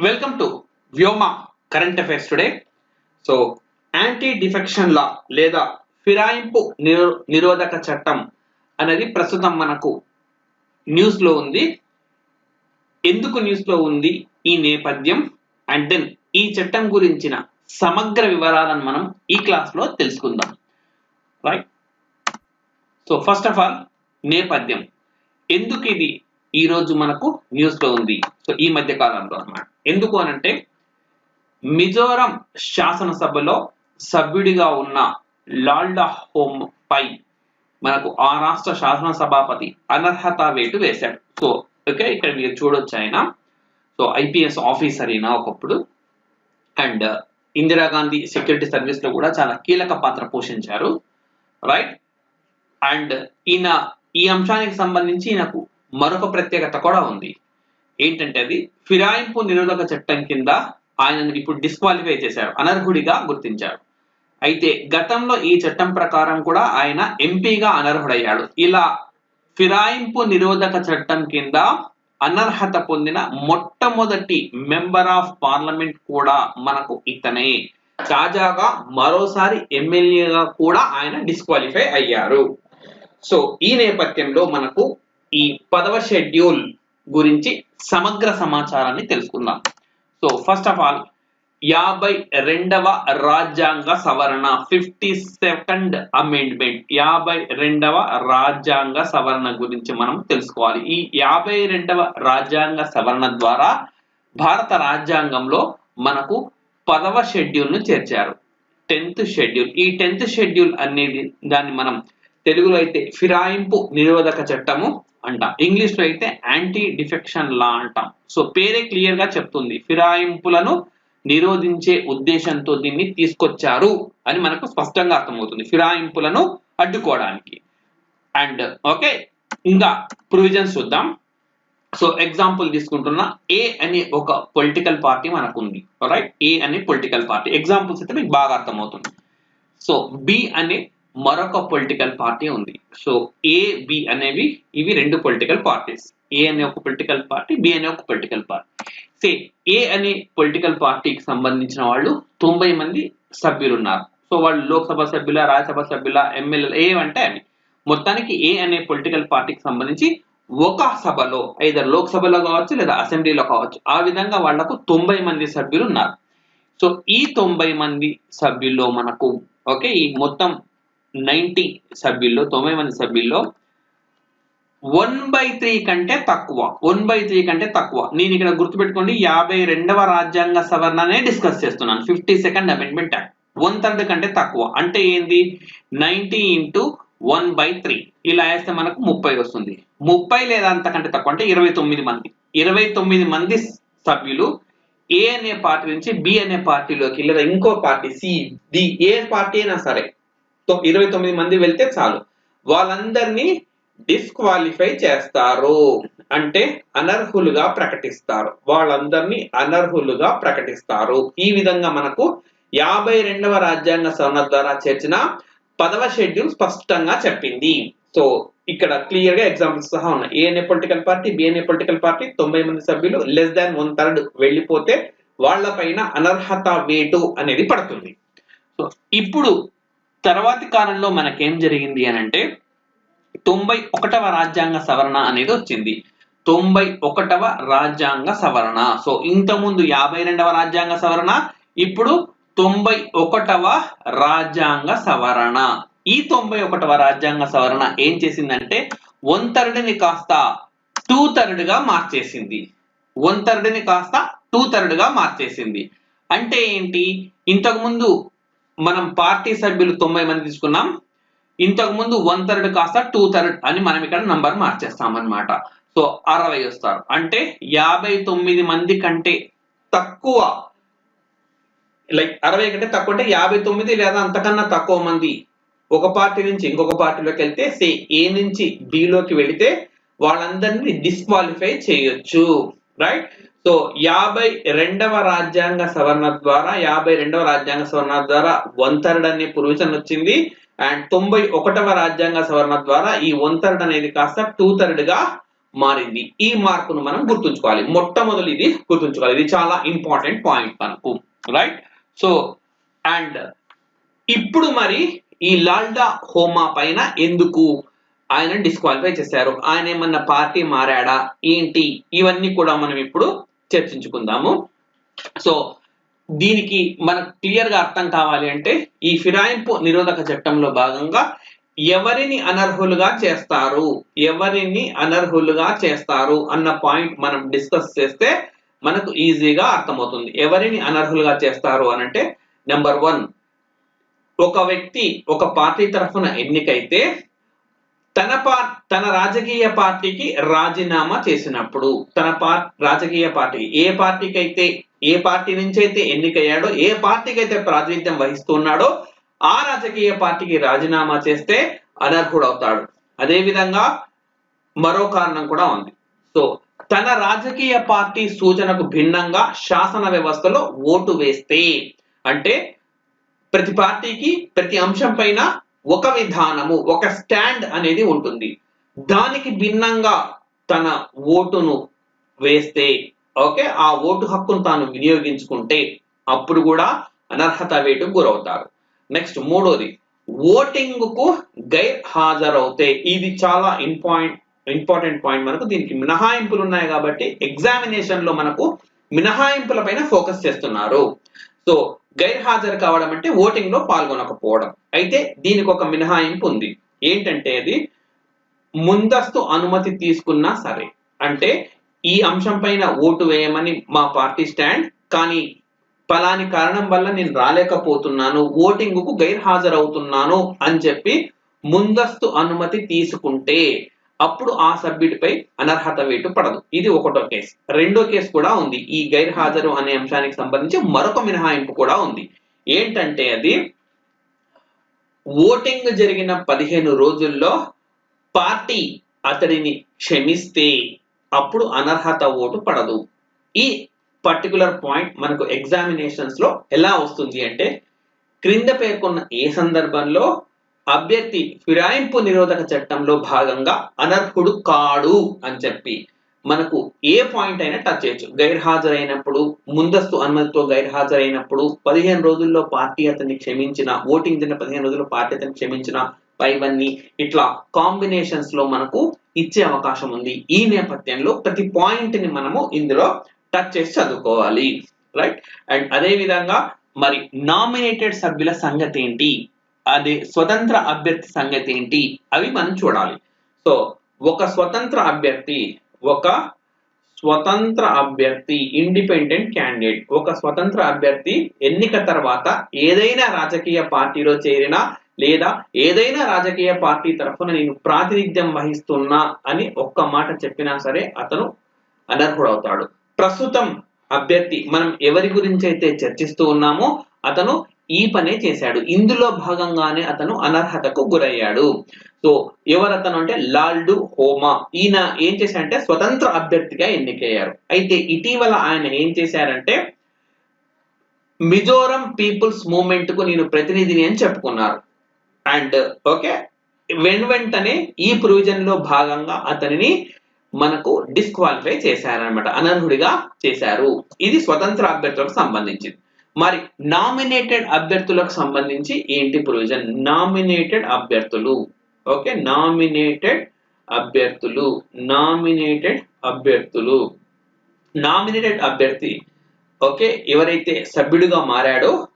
Welcome to Vyoma current affairs today so anti defection law లేదా ఫిరాయింపు నిరో నిరోధక చట్టం అనేది ప్రస్తుతం మనకు న్యూస్లో ఉంది. ఎందుకు న్యూస్లో ఉంది ఈ నేపథ్యం? అండ్ దెన్ ఈ చట్టం గురించిన సమగ్ర వివరాలను మనం ఈ క్లాస్లో తెలుసుకుందాం. Right so first of all నేపథ్యం. ఎందుకు ఇది ఈ రోజు మనకు న్యూస్లో ఉంది. సో ఈ మధ్య కాలంలో అన్నమాట. ఎందుకు అనంటే మిజోరం శాసనసభలో సభ్యుడిగా ఉన్న లాల్డా హోమ్ పై మనకు ఆ రాష్ట్ర శాసనసభాపతి అనర్హత వేటు వేశాడు. సో ఓకే ఇక్కడ మీరు చూడొచ్చు ఆయన. సో ఐపీఎస్ ఆఫీసర్ అయినా ఒకప్పుడు. అండ్ ఇందిరాగాంధీ సెక్యూరిటీ సర్వీస్లో కూడా చాలా కీలక పాత్ర పోషించారు. రైట్ అండ్ ఈయన ఈ అంశానికి సంబంధించి ఈయనకు మరొక ప్రత్యేకత కూడా ఉంది. ఏంటంటే అది ఫిరాయింపు నిరోధక చట్టం కింద ఆయనను ఇప్పుడు డిస్క్వాలిఫై చేశారు. అనర్హుడిగా గుర్తించారు. అయితే గతంలో ఈ చట్టం ప్రకారం కూడా ఆయన ఎంపీగా అనర్హుడయ్యాడు. ఇలా ఫిరాయింపు నిరోధక చట్టం కింద అనర్హత పొందిన మొట్టమొదటి మెంబర్ ఆఫ్ పార్లమెంట్ కూడా మనకు ఇతనే. తాజాగా మరోసారి ఎమ్మెల్యేగా కూడా ఆయన డిస్క్వాలిఫై అయ్యారు. సో ఈ నేపథ్యంలో మనకు ఈ పదవ షెడ్యూల్ గురించి సమగ్ర సమాచారాన్ని తెలుసుకుందాం. సో ఫస్ట్ ఆఫ్ ఆల్ యాభై రెండవ రాజ్యాంగ సవరణ ఫిఫ్టీ సెకండ్ అమెండ్మెంట్ యాభై రెండవ రాజ్యాంగ సవరణ గురించి మనం తెలుసుకోవాలి. ఈ యాభై రెండవ రాజ్యాంగ సవరణ ద్వారా భారత రాజ్యాంగంలో మనకు పదవ షెడ్యూల్ను చేర్చారు. Tenth schedule. ఈ టెన్త్ షెడ్యూల్ అనేది దాన్ని మనం తెలుగులో అయితే ఫిరాయింపు నిరోధక చట్టము అంటాం. ఇంగ్లీష్లో అయితే యాంటీ డిఫెక్షన్ లా అంటాం. సో పేరే క్లియర్గా చెప్తుంది. ఫిరాయింపులను నిరోధించే ఉద్దేశంతో దీన్ని తీసుకొచ్చారు అని మనకు స్పష్టంగా అర్థమవుతుంది. ఫిరాయింపులను అడ్డుకోవడానికి. అండ్ ఓకే ఇంకా ప్రొవిజన్స్ చూద్దాం. సో ఎగ్జాంపుల్ తీసుకుంటున్న ఏ అనే ఒక పొలిటికల్ పార్టీ మనకు ఉంది రైట్ ఏ అనే పొలిటికల్ పార్టీ. ఎగ్జాంపుల్స్ అయితే మీకు బాగా అర్థమవుతుంది. సో బి అనే మరొక పొలిటికల్ పార్టీ ఉంది. సో ఏ బి అనేవి ఇవి రెండు పొలిటికల్ పార్టీస్. ఏ అనే ఒక పొలిటికల్ పార్టీ బి అనే ఒక పొలిటికల్ పార్టీ. సే ఏ అనే పొలిటికల్ పార్టీకి సంబంధించిన వాళ్ళు తొంభై మంది సభ్యులు ఉన్నారు సో వాళ్ళు లోక్సభ సభ్యుల రాజ్యసభ సభ్యుల ఎమ్మెల్యేలు అంటే అవి మొత్తానికి ఏ అనే పొలిటికల్ పార్టీకి సంబంధించి ఒక సభలో ఐదర్ లోక్సభలో కావచ్చు లేదా అసెంబ్లీలో కావచ్చు ఆ విధంగా వాళ్ళకు తొంభై మంది సభ్యులు ఉన్నారు సో ఈ తొంభై మంది సభ్యుల్లో మనకు ఓకే ఈ మొత్తం నైంటీ సభ్యుల్లో తొంభై మంది సభ్యుల్లో వన్ బై త్రీ కంటే తక్కువ వన్ బై త్రీ కంటే తక్కువ. నేను ఇక్కడ గుర్తుపెట్టుకోండి యాభై రెండవ రాజ్యాంగ సవరణనే డిస్కస్ చేస్తున్నాను. Fifty second amendment act one third కంటే తక్కువ. అంటే ఏంది? Ninety into one by three. ఇలా వేస్తే మనకు ముప్పై వస్తుంది. ముప్పై లేదా అంతకంటే తక్కువ అంటే ఇరవై తొమ్మిది మంది. ఇరవై తొమ్మిది మంది సభ్యులు ఏ అనే పార్టీ నుంచి బి అనే పార్టీలోకి లేదా ఇంకో party C D A party అయినా సరే ఇరవై తొమ్మిది మంది వెళ్తే చాలు. వాళ్ళందరినీ డిస్క్వాలిఫై చేస్తారు. అంటే అనర్హులుగా ప్రకటిస్తారు. వాళ్ళందరినీ అనర్హులుగా ప్రకటిస్తారు. ఈ విధంగా మనకు యాభై రెండవ రాజ్యాంగ సవరణ ద్వారా చేర్చిన పదవ షెడ్యూల్ స్పష్టంగా చెప్పింది. సో ఇక్కడ క్లియర్గా ఎగ్జాంపుల్స్ సహా ఉన్నాయి. ఏఎన్ఏ పొలిటికల్ పార్టీ బిఎన్ఏ పొలిటికల్ పార్టీ తొంభై మంది సభ్యులు లెస్ దాన్ వన్ థర్డ్ వెళ్ళిపోతే వాళ్ళ పైన అనర్హత వేటు అనేది పడుతుంది. సో ఇప్పుడు తర్వాతి కాలంలో మనకేం జరిగింది అని అంటే తొంభై ఒకటవ రాజ్యాంగ సవరణ అనేది వచ్చింది. తొంభై ఒకటవ రాజ్యాంగ సవరణ. సో ఇంతకుముందు యాభై రెండవ రాజ్యాంగ సవరణ ఇప్పుడు తొంభై ఒకటవ రాజ్యాంగ సవరణ. ఈ తొంభై ఒకటవ రాజ్యాంగ సవరణ ఏం చేసిందంటే వన్ థర్డ్ని కాస్త టూ థర్డ్గా మార్చేసింది. వన్ కాస్త టూ థర్డ్గా మార్చేసింది. అంటే ఏంటి? ఇంతకుముందు మనం పార్టీ సభ్యులు తొంభై మంది తీసుకున్నాం. ఇంతకు ముందు వన్ థర్డ్ కాస్త టూ థర్డ్ అని మనం ఇక్కడ నంబర్ మార్చేస్తాం అనమాట సో అరవై వస్తారు. అంటే యాభై తొమ్మిది మంది కంటే తక్కువ లైక్ అరవై కంటే తక్కువ అంటే యాభై తొమ్మిది లేదా అంతకన్నా తక్కువ మంది ఒక పార్టీ నుంచి ఇంకొక పార్టీలోకి వెళ్తే సే ఏ నుంచి బిలోకి వెళితే వాళ్ళందరినీ డిస్క్వాలిఫై చేయొచ్చు. రైట్? సో యాభై రెండవ రాజ్యాంగ సవరణ ద్వారా యాభై రెండవ రాజ్యాంగ సవరణ ద్వారా వన్ అనే ప్రొవిజన్ వచ్చింది. అండ్ తొంభై ఒకటవ రాజ్యాంగ సవరణ ద్వారా ఈ వన్ అనేది కాస్త టూ థర్డ్గా మారింది. ఈ మార్పును మనం గుర్తుంచుకోవాలి. మొట్టమొదటి ఇది గుర్తుంచుకోవాలి. ఇది చాలా ఇంపార్టెంట్ పాయింట్ మనకు. రైట్? సో అండ్ ఇప్పుడు మరి ఈ లాల్డా హోమా పైన ఎందుకు ఆయన డిస్క్వాలిఫై చేశారు? ఆయన ఏమన్నా పార్టీ మారాడా? ఏంటి? ఇవన్నీ కూడా మనం ఇప్పుడు చర్చించుకుందాము. సో దీనికి మనకు క్లియర్గా అర్థం కావాలి అంటే ఈ ఫిరాయింపు నిరోధక చట్టంలో భాగంగా ఎవరిని అనర్హులుగా చేస్తారు? ఎవరిని అనర్హులుగా చేస్తారు? అన్న పాయింట్ మనం డిస్కస్ చేస్తే మనకు ఈజీగా అర్థమవుతుంది. ఎవరిని అనర్హులుగా చేస్తారు అనంటే నెంబర్ వన్ ఒక వ్యక్తి ఒక పార్టీ తరఫున ఎన్నికైతే తన పా తన రాజకీయ పార్టీకి రాజీనామా చేసినప్పుడు తన పా రాజకీయ పార్టీ ఏ పార్టీకి అయితే ఏ పార్టీ నుంచి అయితే ఎన్నికయ్యాడో ఏ పార్టీకి అయితే ప్రాతినిధ్యం వహిస్తున్నాడో ఆ రాజకీయ పార్టీకి రాజీనామా చేస్తే అనర్హుడవుతాడు. అదేవిధంగా మరో కారణం కూడా ఉంది. సో తన రాజకీయ పార్టీ సూచనకు భిన్నంగా శాసన వ్యవస్థలో ఓటు వేస్తే అంటే ప్రతి పార్టీకి ప్రతి అంశం పైన ఒక విధానము ఒక స్టాండ్ అనేది ఉంటుంది. దానికి భిన్నంగా తన ఓటును వేస్తే ఓకే? ఆ ఓటు హక్కును తాను వినియోగించుకుంటే అప్పుడు కూడా అనర్హత వేటుకు గురవుతారు. నెక్స్ట్ మూడోది ఓటింగ్కు గైర్ హాజరవుతే ఇది చాలా ఇంపాయింట్ ఇంపార్టెంట్ పాయింట్ మనకు. దీనికి మినహాయింపులు ఉన్నాయి కాబట్టి ఎగ్జామినేషన్లో మనకు మినహాయింపుల పైన ఫోకస్ చేస్తున్నారు. సో గైర్ హాజరు కావడం అంటే ఓటింగ్లో పాల్గొనకపోవడం. అయితే దీనికి ఒక మినహాయింపు ఉంది. ఏంటంటే అది ముందస్తు అనుమతి తీసుకున్నా సరే. అంటే ఈ అంశం పైన ఓటు వేయమని మా పార్టీ స్టాండ్ కానీ ఫలాని కారణం వల్ల నేను రాలేకపోతున్నాను ఓటింగ్కు గైర్ హాజరవుతున్నాను అని చెప్పి ముందస్తు అనుమతి తీసుకుంటే అప్పుడు ఆ సభ్యుడిపై అనర్హత వేటు పడదు. ఇది ఒకటో కేసు. రెండో కేసు కూడా ఉంది. ఈ గైర్ హాజరు అనే అంశానికి సంబంధించి మరొక మినహాయింపు కూడా ఉంది. ఏంటంటే అది ఓటింగ్ జరిగిన పదిహేను రోజుల్లో పార్టీ అతడిని క్షమిస్తే అప్పుడు అనర్హత ఓటు పడదు. ఈ పర్టికులర్ పాయింట్ మనకు ఎగ్జామినేషన్స్లో ఎలా వస్తుంది అంటే క్రింద పేర్కొన్న ఏ సందర్భంలో అభ్యర్థి ఫిరాయింపు నిరోధక చట్టంలో భాగంగా అనర్హుడు కాడు అని చెప్పి మనకు ఏ పాయింట్ అయినా టచ్ చేయొచ్చు. గైర్ హాజరైనప్పుడు ముందస్తు అనుమతితో గైర్ హాజరైనప్పుడు పదిహేను రోజుల్లో పార్టీ అతన్ని క్షమించిన ఓటింగ్ జరిగిన పదిహేను రోజుల్లో పార్టీ అతన్ని క్షమించిన పైవన్నీ ఇట్లా కాంబినేషన్స్లో మనకు ఇచ్చే అవకాశం ఉంది. ఈ నేపథ్యంలో ప్రతి పాయింట్ని మనము ఇందులో టచ్ చేసి చదువుకోవాలి. రైట్ అండ్ అదే విధంగా మరి నామినేటెడ్ సభ్యుల సంగతి ఏంటి అది స్వతంత్ర అభ్యర్థి సంగతి ఏంటి? అవి మనం చూడాలి. సో ఒక స్వతంత్ర అభ్యర్థి ఒక స్వతంత్ర అభ్యర్థి ఇండిపెండెంట్ క్యాండిడేట్. ఒక స్వతంత్ర అభ్యర్థి ఎన్నిక తర్వాత ఏదైనా రాజకీయ పార్టీలో చేరినా లేదా ఏదైనా రాజకీయ పార్టీ తరఫున నేను ప్రాతినిధ్యం వహిస్తున్నా అని ఒక్క మాట చెప్పినా సరే అతను అనర్హుడవుతాడు. ప్రస్తుతం అభ్యర్థి మనం ఎవరి గురించి అయితే చర్చిస్తూ ఉన్నామో అతను ఈ పనే చేశాడు. ఇందులో భాగంగానే అతను అనర్హతకు గురయ్యాడు. సో ఎవరతను అంటే లాల్డు హోమా. ఈయన ఏం చేశారంటే స్వతంత్ర అభ్యర్థిగా ఎన్నికయ్యారు. అయితే ఇటీవల ఆయన ఏం చేశారంటే మిజోరం పీపుల్స్ మూవ్మెంట్కు నేను ప్రతినిధిని అని చెప్పుకున్నారు. అండ్ ఓకే వెన్ వెంటనే ఈ ప్రొవిజన్లో భాగంగా అతనిని మనకు డిస్క్వాలిఫై చేశారనమాట అనర్హుడిగా చేశారు. ఇది స్వతంత్ర అభ్యర్థులకు సంబంధించింది. మరి నామినేటెడ్ అభ్యర్థులకు సంబంధించి ఏంటి ప్రొవిజన్? నామినేటెడ్ అభ్యర్థులు. ఓకే? నామినేటెడ్ అభ్యర్థులు. నామినేటెడ్ అభ్యర్థులు. నామినేటెడ్ అభ్యర్థి. ఓకే? ఎవరైతే సభ్యుడిగా మారాడో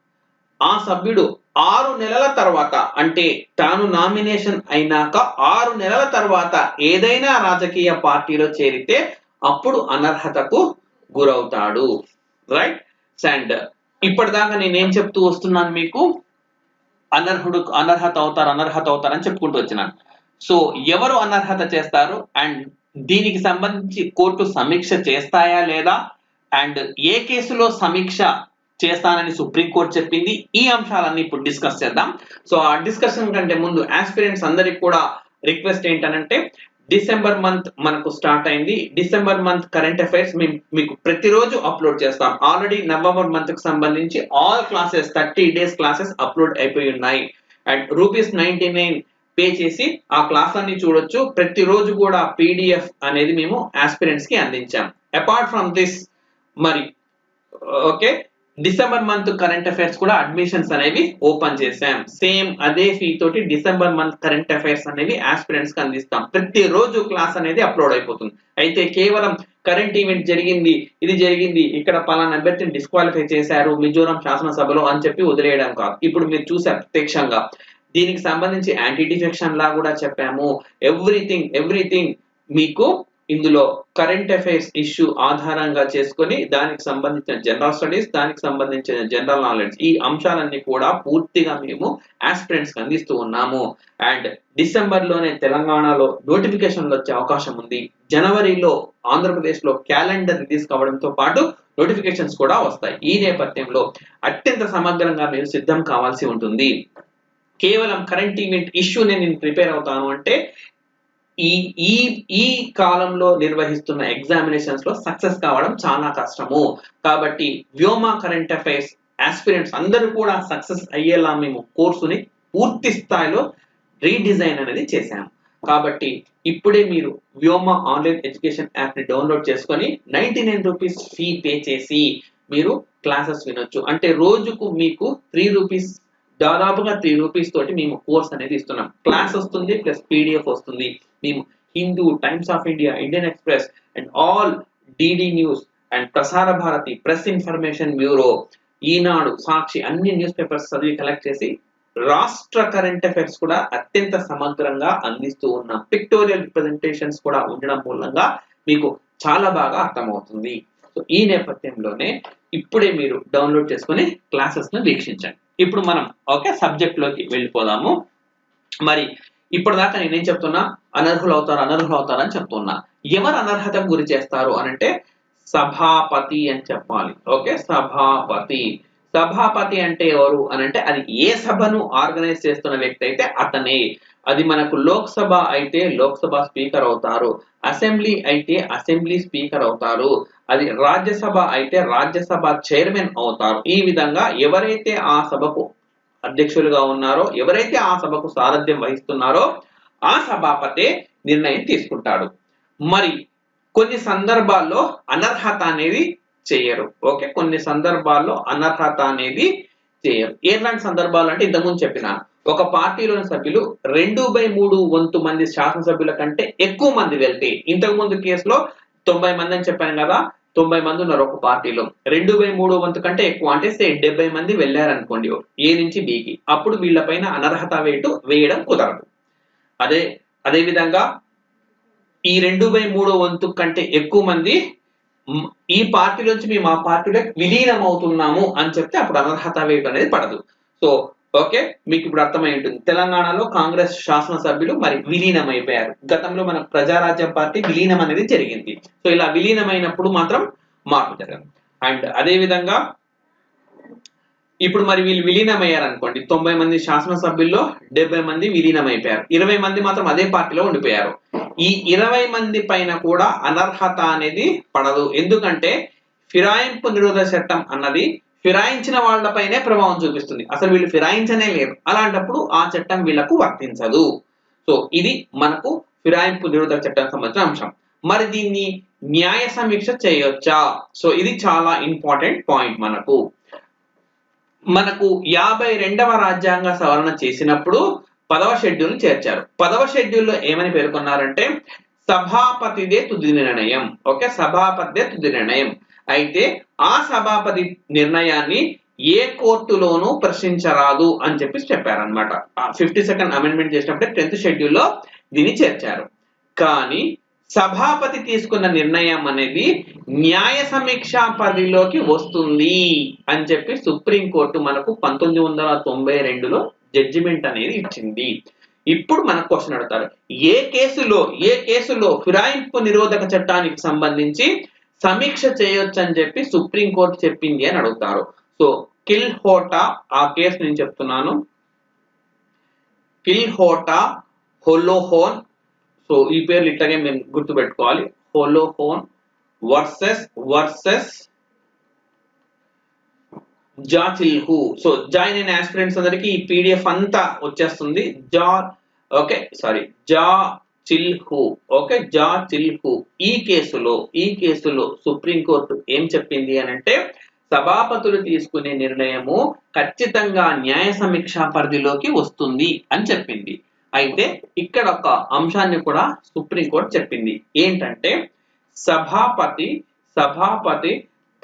ఆ సభ్యుడు ఆరు నెలల తర్వాత అంటే తాను నామినేషన్ అయినాక ఆరు నెలల తర్వాత ఏదైనా రాజకీయ పార్టీలో చేరితే అప్పుడు అనర్హతకు గురవుతాడు. రైట్? అండ్ ఇప్పటిదాకా నేనేం చెప్తూ వస్తున్నాను మీకు? అనర్హుడు అనర్హత అవుతారు అనర్హత అవుతారు అని చెప్పుకుంటూ వచ్చినాను. సో ఎవరు అనర్హత చేస్తారు? అండ్ దీనికి సంబంధించి కోర్టు సమీక్ష చేస్తాయా లేదా? అండ్ ఏ కేసులో సమీక్ష చేస్తానని సుప్రీంకోర్టు చెప్పింది? ఈ అంశాలన్నీ ఇప్పుడు డిస్కస్ చేద్దాం. సో ఆ డిస్కషన్ కంటే ముందు ఆస్పిరెంట్స్ అందరికి కూడా రిక్వెస్ట్ ఏంటనంటే డిసెంబర్ మంత్ మనకు స్టార్ట్ అయింది. డిసెంబర్ మంత్ కరెంట్ అఫైర్స్ మేము మీకు ప్రతిరోజు అప్లోడ్ చేస్తాం. ఆల్రెడీ నవంబర్ మంత్కి సంబంధించి all classes thirty days classes upload అయిపోయి ఉన్నాయి. And rupees ninety nine pay చేసి ఆ క్లాస్ అన్ని చూడొచ్చు. ప్రతిరోజు కూడా పీడిఎఫ్ అనేది మేము ఆస్పిరెంట్స్కి అందించాం. అపార్ట్ ఫ్రమ్ దిస్ మరి okay December month current affairs కూడా అడ్మిషన్స్ అనేవి ఓపెన్ చేశాం. సేమ్ అదే ఫీ తోటి డిసెంబర్ మంత్ కరెంట్ అఫైర్స్ అనేవి ఆస్పిరెంట్స్కి అందిస్తాం. ప్రతి రోజు క్లాస్ అనేది అప్లోడ్ అయిపోతుంది. అయితే కేవలం కరెంట్ ఈవెంట్ జరిగింది ఇది జరిగింది ఇక్కడ పలానా అభ్యర్థిని డిస్క్వాలిఫై చేశారు మిజోరాం శాసనసభలో అని చెప్పి వదిలేయడం కాదు. ఇప్పుడు మీరు చూసారు ప్రత్యక్షంగా. దీనికి సంబంధించి యాంటీ డిఫెక్షన్ లా కూడా చెప్పాము. ఎవ్రీథింగ్ ఎవ్రీథింగ్ మీకు ఇందులో కరెంట్ అఫైర్స్ ఇష్యూ ఆధారంగా చేసుకొని దానికి సంబంధించిన జనరల్ స్టడీస్ దానికి సంబంధించిన జనరల్ నాలెడ్జ్ ఈ అంశాలన్నీ కూడా పూర్తిగా మేము ఆస్పిరెంట్స్ అందిస్తూ ఉన్నాము. అండ్ డిసెంబర్లోనే తెలంగాణలో నోటిఫికేషన్లు వచ్చే అవకాశం ఉంది. జనవరిలో ఆంధ్రప్రదేశ్లో క్యాలెండర్ రిలీజ్ కావడంతో పాటు నోటిఫికేషన్స్ కూడా వస్తాయి. ఈ నేపథ్యంలో అత్యంత సమగ్రంగా మీరు సిద్ధం కావాల్సి ఉంటుంది. కేవలం కరెంట్ ఈవెంట్ ఇష్యూనే నేను ప్రిపేర్ అవుతాను అంటే ఈ ఈ ఈ కాలంలో నిర్వహిస్తున్న ఎగ్జామినేషన్స్లో సక్సెస్ కావడం చాలా కష్టము. కాబట్టి వ్యోమా కరెంట్ అఫైర్స్ ఆస్పిరెంట్స్ అందరూ కూడా సక్సెస్ అయ్యేలా మేము కోర్సుని పూర్తి స్థాయిలో రీడిజైన్ అనేది చేశాము. కాబట్టి ఇప్పుడే మీరు వ్యోమా ఆన్లైన్ ఎడ్యుకేషన్ యాప్ని డౌన్లోడ్ చేసుకొని ninety nine rupees fee pay చేసి మీరు క్లాసెస్ వినొచ్చు. అంటే రోజుకు మీకు త్రీ రూపీస్ దాదాపుగా త్రీ రూపీస్ తోటి మేము కోర్స్ అనేది ఇస్తున్నాం. క్లాస్ వస్తుంది ప్లస్ పీడిఎఫ్ వస్తుంది. మేము Hindu Times of India Indian Express and all DD News and Prasar Bharati Press Information Bureau Eenadu Sakshi అన్ని న్యూస్ పేపర్స్ చదివి కలెక్ట్ చేసి రాష్ట్ర కరెంట్ అఫైర్స్ కూడా అత్యంత సమగ్రంగా అందిస్తూ ఉన్న. పిక్టోరియల్ రిప్రజెంటేషన్స్ కూడా ఉండడం మూలంగా మీకు చాలా బాగా అర్థమవుతుంది. సో ఈ నేపథ్యంలోనే ఇప్పుడే మీరు డౌన్లోడ్ చేసుకుని క్లాసెస్ను వీక్షించండి. ఇప్పుడు మనం ఓకే సబ్జెక్ట్లోకి వెళ్ళిపోదాము. మరి ఇప్పటిదాకా నేనేం చెప్తున్నా? అనర్హులు అవుతారు అనర్హులు అవుతారు అని చెప్తున్నా. ఎవరు అనర్హతకు గురి చేస్తారు అనంటే సభాపతి అని చెప్పాలి. ఓకే? సభాపతి. సభాపతి అంటే ఎవరు అని అంటే అది ఏ సభను ఆర్గనైజ్ చేస్తున్న వ్యక్తి అయితే అతనే. అది మనకు లోక్సభ అయితే లోక్సభ స్పీకర్ అవుతారు. అసెంబ్లీ అయితే అసెంబ్లీ స్పీకర్ అవుతారు. అది రాజ్యసభ అయితే రాజ్యసభ చైర్మన్ అవుతారు. ఈ విధంగా ఎవరైతే ఆ సభకు అధ్యక్షులుగా ఉన్నారో ఎవరైతే ఆ సభకు సారథ్యం వహిస్తున్నారో ఆ సభాపతి నిర్ణయం తీసుకుంటాడు. మరి కొన్ని సందర్భాల్లో అనర్హత అనేది చేయరు. ఓకే? కొన్ని సందర్భాల్లో అనర్హత అనేది చేయరు. ఎలాంటి సందర్భాలు అంటే ఇంతకుముందు చెప్పిన ఒక పార్టీలోని సభ్యులు రెండు బై మూడు వంతు మంది శాసనసభ్యుల కంటే ఎక్కువ మంది వెళ్తే ఇంతకు ముందు కేసులో తొంభై మంది అని చెప్పాను కదా తొంభై మంది ఉన్నారు ఒక పార్టీలో. రెండు బై మూడు వంతు కంటే ఎక్కువ అంటే సే డెబ్బై మంది వెళ్ళారనుకోండి ఏ నుంచి బీకి. అప్పుడు వీళ్ళపైన అనర్హత వేటు వేయడం కుదరదు. అదే అదే విధంగా ఈ రెండు బై మూడో వంతు కంటే ఎక్కువ మంది ఈ పార్టీలోంచి మేము ఆ పార్టీలో విలీనం అవుతున్నాము అని చెప్తే అప్పుడు అనర్హత వేటు అనేది పడదు. సో ఓకే మీకు ఇప్పుడు అర్థమై ఉంటుంది. తెలంగాణలో కాంగ్రెస్ శాసనసభ్యులు మరి విలీనం అయిపోయారు గతంలో మన ప్రజారాజ్యం పార్టీ విలీనం అనేది జరిగింది. సో ఇలా విలీనమైనప్పుడు మాత్రం మార్పు జరగదు. అండ్ అదే విధంగా ఇప్పుడు మరి వీళ్ళు విలీనమయ్యారు అనుకోండి తొంభై మంది శాసనసభ్యుల్లో డెబ్బై మంది విలీనం అయిపోయారు ఇరవై మంది మాత్రం అదే పార్టీలో ఉండిపోయారు. ఈ ఇరవై మంది పైన కూడా అనర్హత అనేది పడదు. ఎందుకంటే ఫిరాయింపు నిరోధక చట్టం అన్నది ఫిరాయించిన వాళ్ళపైనే ప్రభావం చూపిస్తుంది. అసలు వీళ్ళు ఫిరాయించనే లేరు. అలాంటప్పుడు ఆ చట్టం వీళ్ళకు వర్తించదు. సో ఇది మనకు ఫిరాయింపు నిరోధక చట్టం సంబంధించిన అంశం. మరి దీన్ని న్యాయ సమీక్ష చేయొచ్చా? సో ఇది చాలా ఇంపార్టెంట్ పాయింట్ మనకు. మనకు యాభై రెండవ రాజ్యాంగ సవరణ చేసినప్పుడు పదవ షెడ్యూల్ చేర్చారు. పదవ షెడ్యూల్లో ఏమని పేర్కొన్నారంటే సభాపతిదే తుది నిర్ణయం. ఓకే? సభాపతిదే తుది నిర్ణయం. అయితే ఆ సభాపతి నిర్ణయాన్ని ఏ కోర్టులోనూ ప్రశ్నించరాదు అని చెప్పి చెప్పారనమాట ఫిఫ్టీ సెకండ్ అమెండ్మెంట్ చేసినప్పుడే టెన్త్ షెడ్యూల్లో దీన్ని చేర్చారు. కానీ సభాపతి తీసుకున్న నిర్ణయం అనేది న్యాయ సమీక్ష పరిధిలోకి వస్తుంది అని చెప్పి సుప్రీంకోర్టు మనకు పంతొమ్మిది వందల తొంభై రెండులో జడ్జిమెంట్ అనేది ఇచ్చింది. ఇప్పుడు మనకు క్వశ్చన్ అడుగుతారు ఏ కేసులో ఏ కేసులో ఫిరాయింపు నిరోధక చట్టానికి సంబంధించి సమీక్ష చేయొచ్చు అని చెప్పి సుప్రీంకోర్టు చెప్పింది అని అడుగుతారు. సో కిల్ హోటా ఆ కేసు నేను చెప్తున్నాను. కిల్ హోటా హోలోహోన్ సో ఈ పేర్లు ఇట్లాగే మేము గుర్తుపెట్టుకోవాలి. Hollohan versus versus Zachillhu so join అయిన ఆస్పిరెంట్స్ అందరికి ఈ పీడిఎఫ్ అంతా వచ్చేస్తుంది. జా ఓకే సారీ జా చిల్హు ఓకే జా చిల్హు ఈ కేసులో ఈ కేసులో సుప్రీంకోర్టు ఏం చెప్పింది అని అంటే సభాపతులు తీసుకునే నిర్ణయము ఖచ్చితంగా న్యాయ సమీక్ష పరిధిలోకి వస్తుంది అని చెప్పింది. అయితే ఇక్కడ ఒక అంశాన్ని కూడా సుప్రీంకోర్టు చెప్పింది. ఏంటంటే సభాపతి సభాపతి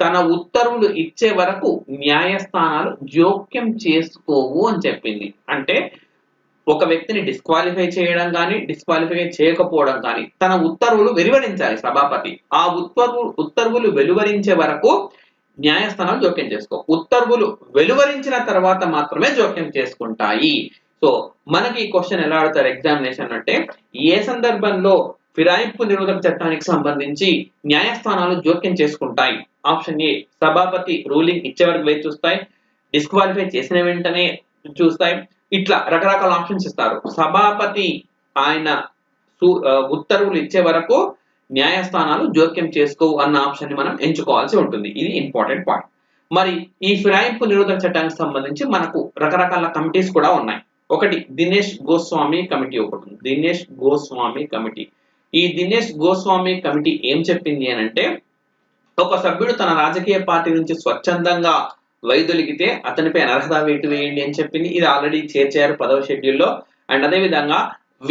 తన ఉత్తర్వులు ఇచ్చే వరకు న్యాయస్థానాలు జోక్యం చేసుకోవు అని చెప్పింది. అంటే ఒక వ్యక్తిని డిస్క్వాలిఫై చేయడం కానీ డిస్క్వాలిఫై చేయకపోవడం కానీ తన ఉత్తర్వులు వెలువరించాలి సభాపతి. ఆ ఉత్తర్వు ఉత్తర్వులు వెలువరించే వరకు న్యాయస్థానాలు జోక్యం చేసుకో. ఉత్తర్వులు వెలువరించిన తర్వాత మాత్రమే జోక్యం చేసుకుంటాయి. సో మనకి ఈ క్వశ్చన్ ఎలా అడుగుతారు ఎగ్జామినేషన్ అంటే ఏ సందర్భంలో ఫిరాయింపు నిరోధక చట్టానికి సంబంధించి న్యాయస్థానాలు జోక్యం చేసుకుంటాయి? ఆప్షన్ ఏ సభాపతి రూలింగ్ ఇచ్చే వరకు వేచి చూస్తాయి. డిస్క్వాలిఫై చేసిన వెంటనే చూస్తాయి. ఇట్లా రకరకాల ఆప్షన్స్ ఇస్తారు. సభాపతి ఆయన ఉత్తర్వులు ఇచ్చే వరకు న్యాయస్థానాలు జోక్యం చేసుకోవు అన్న ఆప్షన్ని మనం ఎంచుకోవాల్సి ఉంటుంది. ఇది ఇంపార్టెంట్ పాయింట్. మరి ఈ ఫిరాయింపు నిరోధక చట్టానికి సంబంధించి మనకు రకరకాల కమిటీస్ కూడా ఉన్నాయి. ఒకటి దినేష్ గోస్వామి కమిటీ ఒకటి దినేష్ గోస్వామి కమిటీ. ఈ దినేష్ గోస్వామి కమిటీ ఏం చెప్పింది అని అంటే ఒక సభ్యుడు తన రాజకీయ పార్టీ నుంచి స్వచ్ఛందంగా వైదొలిగితే అతనిపై అనర్హత వేటు వేయండి అని చెప్పింది. ఇది ఆల్రెడీ చేర్చారు పదవ షెడ్యూల్లో అండ్ అదే విధంగా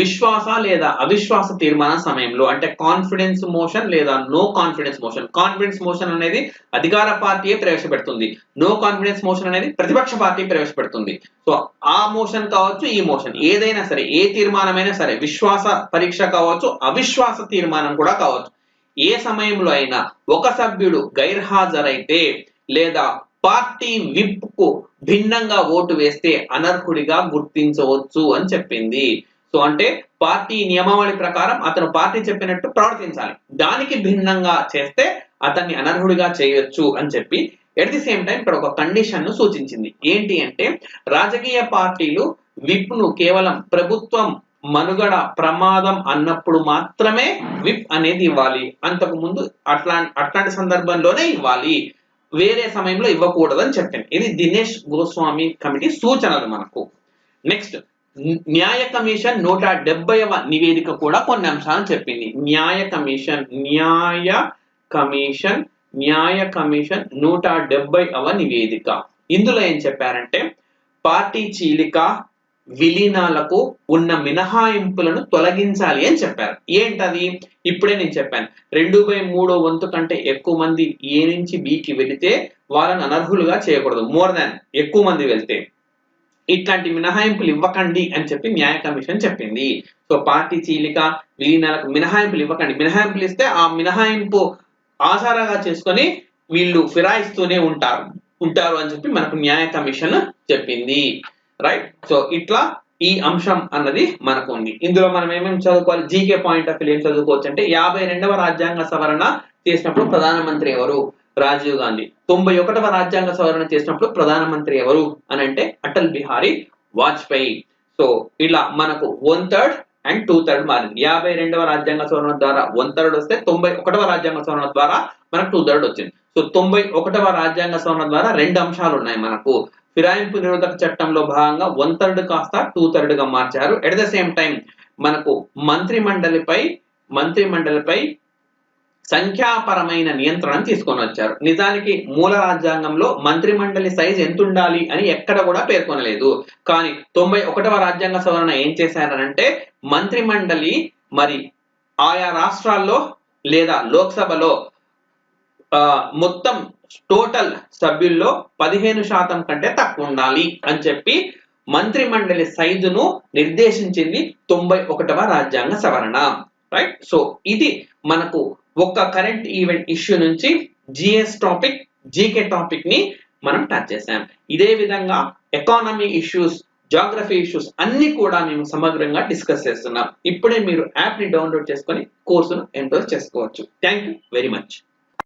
విశ్వాస లేదా అవిశ్వాస తీర్మాన సమయంలో అంటే కాన్ఫిడెన్స్ మోషన్ లేదా no confidence motion confidence motion అనేది అధికార పార్టీయే ప్రవేశపెడుతుంది. నో కాన్ఫిడెన్స్ మోషన్ అనేది ప్రతిపక్ష పార్టీ ప్రవేశపెడుతుంది. సో ఆ మోషన్ కావచ్చు ఈ మోషన్ ఏదైనా సరే ఏ తీర్మానమైనా సరే విశ్వాస పరీక్ష కావచ్చు అవిశ్వాస తీర్మానం కూడా కావచ్చు. ఏ సమయంలో అయినా ఒక సభ్యుడు గైర్హాజరైతే లేదా పార్టీ విప్కు భిన్నంగా ఓటు వేస్తే అనర్హుడిగా గుర్తించవచ్చు అని చెప్పింది. సో అంటే పార్టీ నియమావళి ప్రకారం అతను పార్టీ చెప్పినట్టు ప్రవర్తించాలి. దానికి భిన్నంగా చేస్తే అతన్ని అనర్హుడిగా చేయొచ్చు అని చెప్పి ఎట్ ది సేమ్ టైం ఇక్కడ ఒక కండిషన్ను సూచించింది. ఏంటి అంటే రాజకీయ పార్టీలు విప్ను కేవలం ప్రభుత్వం మనుగడ ప్రమాదం అన్నప్పుడు మాత్రమే విప్ అనేది ఇవ్వాలి. అంతకు ముందు అట్లా అట్లాంటి సందర్భంలోనే ఇవ్వాలి. వేరే సమయంలో ఇవ్వకూడదని చెప్పాను. ఇది దినేష్ గోస్వామి కమిటీ సూచనలు మనకు. నెక్స్ట్ న్యాయ కమిషన్ నూట డెబ్బైవ నివేదిక కూడా కొన్ని అంశాలను చెప్పింది. న్యాయ కమిషన్ న్యాయ కమిషన్ న్యాయ కమిషన్ నూట డెబ్బైవ నివేదిక. ఇందులో ఏం చెప్పారంటే పార్టీ చీలిక విలీనాలకు ఉన్న మినహాయింపులను తొలగించాలి అని చెప్పారు. ఏంటది? ఇప్పుడే నేను చెప్పాను. రెండు బై మూడో వంతు కంటే ఎక్కువ మంది ఏ నుంచి బికి వెళితే వాళ్ళని అనర్హులుగా చేయకూడదు. మోర్ దాన్ ఎక్కువ మంది వెళ్తే. ఇట్లాంటి మినహాయింపులు ఇవ్వకండి అని చెప్పి న్యాయ కమిషన్ చెప్పింది. సో పార్టీ చీలిక విలీనాలకు మినహాయింపులు ఇవ్వకండి. మినహాయింపులు ఇస్తే ఆ మినహాయింపు ఆధారంగా చేసుకొని వీళ్ళు ఫిరాయిస్తూనే ఉంటారు. ఉంటారు అని చెప్పి మనకు న్యాయ కమిషన్ చెప్పింది. రైట్ సో ఇట్లా ఈ అంశం అన్నది మనకు ఉంది. ఇందులో మనం ఏమేమి చదువుకోవాలి? జీకే పాయింట్ ఆఫ్ ఏం చదువుకోవచ్చు అంటే యాభై రెండవ రాజ్యాంగ సవరణ చేసినప్పుడు ప్రధానమంత్రి ఎవరు? రాజీవ్ గాంధీ. తొంభై ఒకటవ రాజ్యాంగ సవరణ చేసినప్పుడు ప్రధానమంత్రి ఎవరు? అని అంటే అటల్ బిహారీ వాజ్పేయి. సో ఇలా మనకు one third and two third మారింది. యాభై రెండవ రాజ్యాంగ సవరణ ద్వారా వన్ థర్డ్ వస్తే తొంభై ఒకటవ రాజ్యాంగ సవరణ ద్వారా మనకు టూ థర్డ్ వచ్చింది. సో తొంభై ఒకటవ రాజ్యాంగ సవరణ ద్వారా రెండు అంశాలు ఉన్నాయి మనకు. ఫిరాయింపు నిరోధక చట్టంలో భాగంగా వన్ థర్డ్ కాస్త టూ థర్డ్గా మార్చారు. ఎట్ ద సేమ్ టైం మనకు మంత్రి మండలిపై మంత్రి మండలిపై సంఖ్యాపరమైన నియంత్రణను తీసుకొని వచ్చారు. నిజానికి మూల రాజ్యాంగంలో మంత్రి మండలి సైజ్ ఎంత ఉండాలి అని ఎక్కడ కూడా పేర్కొనలేదు. కానీ తొంభై ఒకటవ రాజ్యాంగ సవరణ ఏం చేశారనంటే మంత్రి మండలి మరి ఆయా రాష్ట్రాల్లో లేదా లోక్సభలో మొత్తం టోటల్ సభ్యుల్లో పదిహేను శాతం కంటే తక్కువ ఉండాలి అని చెప్పి మంత్రి మండలి సైజును నిర్దేశించింది తొంభై ఒకటవ రాజ్యాంగ సవరణ. రైట్ సో ఇది మనకు ఒక్క కరెంట్ ఈవెంట్ ఇష్యూ నుంచి జిఎస్ టాపిక్ జీకే టాపిక్ని మనం టచ్ చేసాం ఇదే విధంగా ఎకానమీ ఇష్యూస్ జాగ్రఫీ ఇష్యూస్ అన్ని కూడా మేము సమగ్రంగా డిస్కస్ చేస్తున్నాం. ఇప్పుడే మీరు యాప్ని డౌన్లోడ్ చేసుకొని కోర్సును ఎన్రోల్ చేసుకోవచ్చు. Thank you very much